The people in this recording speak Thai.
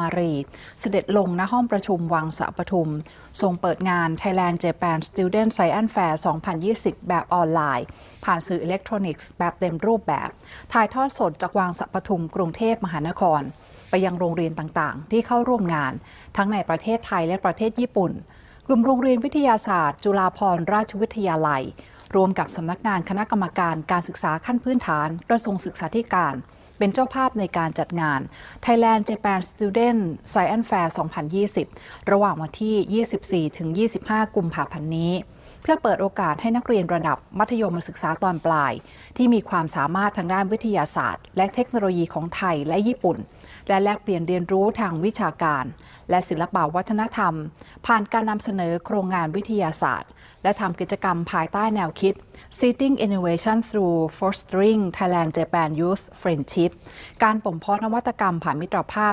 มารี เสด็จลงณห้องประชุมวังสะปทุม ทรงเปิดงาน Thailand Japan Student Science Fair 2020 แบบออนไลน์ ผ่านสื่ออิเล็กทรอนิกส์แบบเต็มรูปแบบ ถ่ายทอดสดจากวังสะปทุมกรุงเทพมหานคร ไปยังโรงเรียนต่างๆ ที่เข้าร่วมงาน ทั้งในประเทศไทยและประเทศญี่ปุ่น กลุ่มโรงเรียนวิทยาศาสตร์ จุฬาภรณราชวิทยาลัย รวมกับสำนักงานคณะกรรมการการศึกษาขั้นพื้นฐานกระทรวงศึกษาธิการ เป็นเจ้าภาพในการจัดงาน Thailand Japan Student Science Fair 2020 ระหว่างวันที่ 24 ถึง 25 กุมภาพันธ์นี้ เพื่อเปิดโอกาสให้นักเรียนระดับมัธยมศึกษาตอนปลาย ที่มีความสามารถทางด้านวิทยาศาสตร์ และเทคโนโลยีของไทยและญี่ปุ่น และแลกเปลี่ยนเรียนรู้ทางวิชาการ และศิลปวัฒนธรรม ผ่านการนำเสนอโครงงานวิทยาศาสตร์ และทำกิจกรรมภายใต้แนวคิด Seeding Innovation through Fostering Thailand Japan Youth Friendship การบ่มเพาะนวัตกรรมผ่านมิตรภาพ